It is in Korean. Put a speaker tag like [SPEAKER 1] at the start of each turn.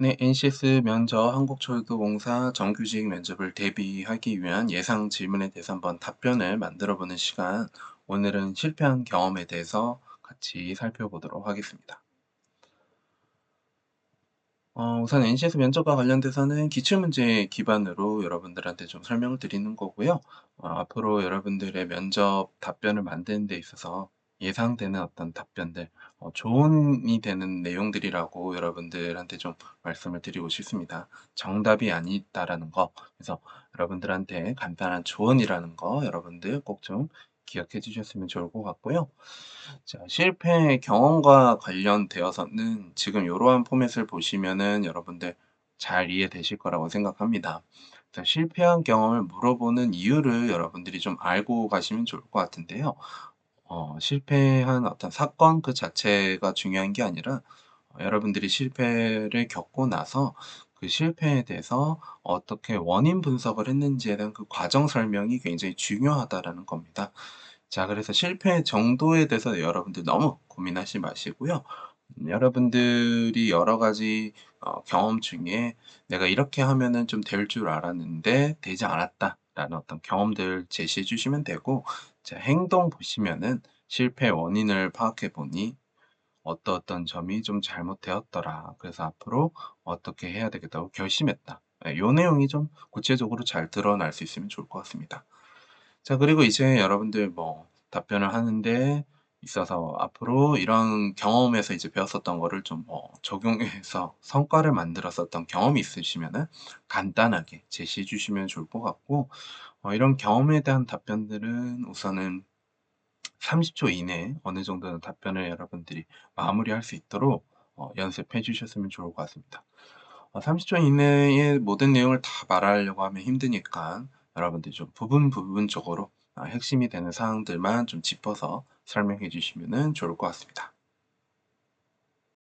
[SPEAKER 1] 네, NCS 면접 한국철도공사 정규직 면접을 대비하기 위한 예상 질문에 대해서 한번 답변을 만들어 보는 시간. 오늘은 실패한 경험에 대해서 같이 살펴보도록 하겠습니다. 어, 우선 NCS 면접과 관련돼서는 기출문제 기반으로 여러분들한테 좀 설명을 드리는 거고요. 어, 앞으로 여러분들의 면접 답변을 만드는 데 있어서 예상되는 어떤 답변들, 어, 조언이 되는 내용들이라고 여러분들한테 좀 말씀을 드리고 싶습니다. 정답이 아니다라는 거. 그래서 여러분들한테 간단한 조언이라는 거 여러분들 꼭 좀 기억해 주셨으면 좋을 것 같고요. 자, 실패 경험과 관련되어서는 지금 이러한 포맷을 보시면은 여러분들 잘 이해되실 거라고 생각합니다. 자, 실패한 경험을 물어보는 이유를 여러분들이 좀 알고 가시면 좋을 것 같은데요. 어, 실패한 어떤 사건 그 자체가 중요한 게 아니라 어, 여러분들이 실패를 겪고 나서 그 실패에 대해서 어떻게 원인 분석을 했는지에 대한 그 과정 설명이 굉장히 중요하다라는 겁니다. 자, 그래서 실패 정도에 대해서 여러분들 너무 고민하지 마시고요. 음, 여러분들이 여러 가지 어, 경험 중에 내가 이렇게 하면은 좀 될 줄 알았는데 되지 않았다 라는 어떤 경험들 제시해 주시면 되고, 자, 행동 보시면은 실패 원인을 파악해 보니 어떠 어떤 점이 좀 잘못되었더라. 그래서 앞으로 어떻게 해야 되겠다고 결심했다. 예, 요 내용이 좀 구체적으로 잘 드러날 수 있으면 좋을 것 같습니다. 자, 그리고 이제 여러분들 뭐 답변을 하는데 있어서 앞으로 이런 경험에서 이제 배웠었던 거를 좀뭐 적용해서 성과를 만들었었던 경험이 있으시면은 간단하게 제시해 주시면 좋을 것 같고, 어, 이런 경험에 대한 답변들은 우선은 30초 이내에 어느 정도는 답변을 여러분들이 마무리할 수 있도록 어, 연습해 주셨으면 좋을 것 같습니다. 어, 30초 이내에 모든 내용을 다 말하려고 하면 힘드니까 여러분들이 좀 부분 부분적으로 아, 핵심이 되는 사항들만 좀 짚어서 설명해 주시면 좋을 것 같습니다.